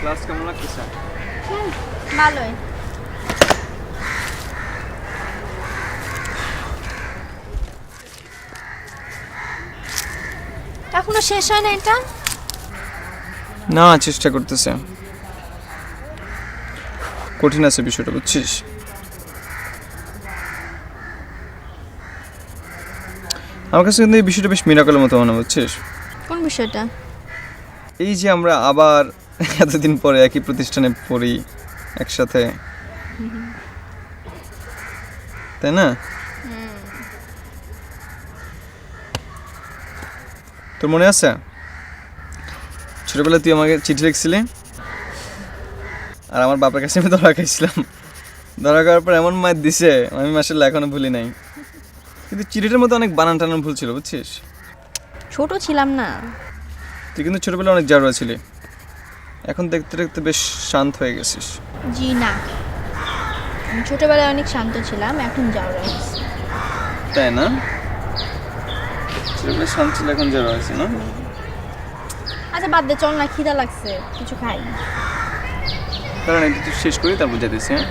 Class কেমন লাগতেছে? ভালোই। এখনও শেষ হয় না এটা? না চেষ্টা করতেছে। কঠিন আছে বিষয়টা বুঝছিস? আমার কাছে কিন্তু এই বিষয়টা বেশ মিরাকলের মতো মনে বুঝছিস? কোন বিষয়টা? এই যে আমরা আবার এতদিন পরে একই প্রতিষ্ঠানে পড়ি একসাথে। তাই না? তোর মনে আছে? ছোটবেলায় তুই আমাকে চিঠি লিখছিলি। আর আমার বাবার কাছে আমি ধরা খাইছিলাম। ধরা খাওয়ার পর এমন মায়ের দিছে আমি মাসাল্লাহ এখনও ভুলি নাই। কিন্তু চিঠিটার মধ্যে অনেক বানান টানান ভুল ছিল বুঝছিস? ছোট ছিলাম না। তুই কিন্তু ছোটবেলায় অনেক জারুয়া ছিলি। এখন দেখতে দেখতে বেশ শান্ত হয়ে গেছিস। জি না। আমি ছোটবেলায় অনেক শান্ত ছিলাম এখন যাওয়া হয়েছে। তাই না? ছোটবেলায় শান্ত ছিল এখন যাওয়া হয়েছে না? আচ্ছা বাদ দে চল না খিদা লাগছে কিছু খাই। কারণ এটা তো শেষ করি তারপর যেতেছি হ্যাঁ?